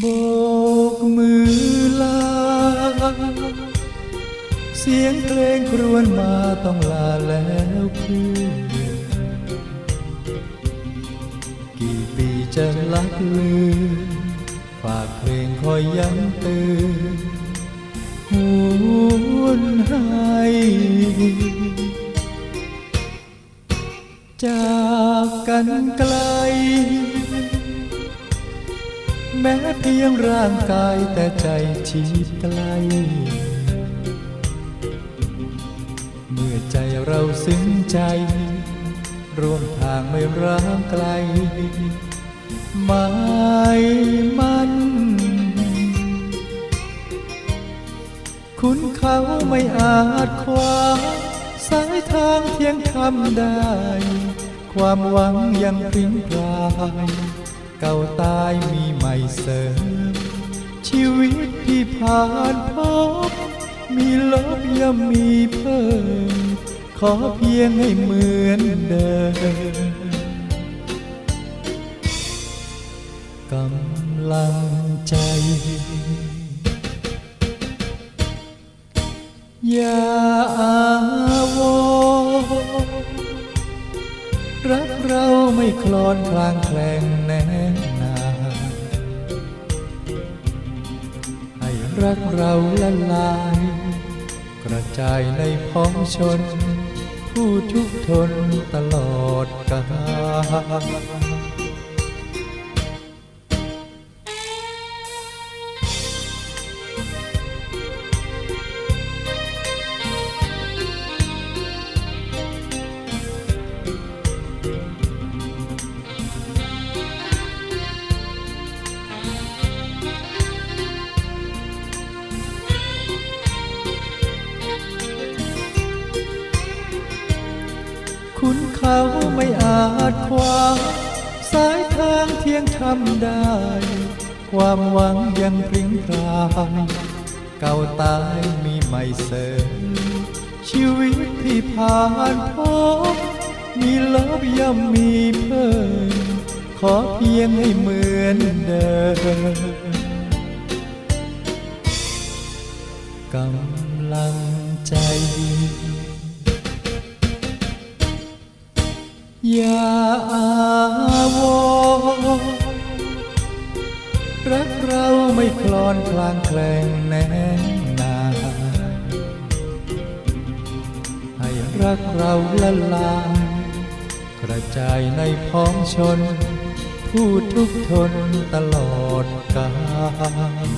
โบกมือลาเสียงเพลงครวญมาต้องลาแล้วเพื่อนกี่ปีจะลักลืมฝากเพลงคอยย้ำเตือนหวนให้จากกันไกล แม้เพียงร่างกายแต่ใจชิดไกล เมื่อใจเราซึ้งใจ ร่วมทางไม่ร้างไกลหมายมันคุณเขาไม่อาจคว้าสายทางเที่ยงทำได้ ความหวังยังพริ้งพรายเก่าตายมีใหม่เสริมชีวิตที่ผ่านพบ ย่อมมีเพิ่ม ขอเพียงให้เหมือนเดิมกำลังใจ อย่าอาวรรักเราไม่คลอนคลางแคลงแน่นาให้รักเราละลาย กระจายในพ้องชน ผู้ทุกทนตลอดกาล เขาไม่อาจคว้าสายทางเที่ยงทำได้ ความหวังยังพริ้งพรายเก่าตายมีใหม่เสริมชีวิตที่ผ่านพบมีลบย่อมมีเพิ่มขอเพียงให้เหมือนเดิมกำลังใจ อย่าอาวรรักเราไม่คลอนคลางแคลงแน่นา ให้รักเราละลายกระจายในพ้องชน ผู้ทุกทนตลอดกาล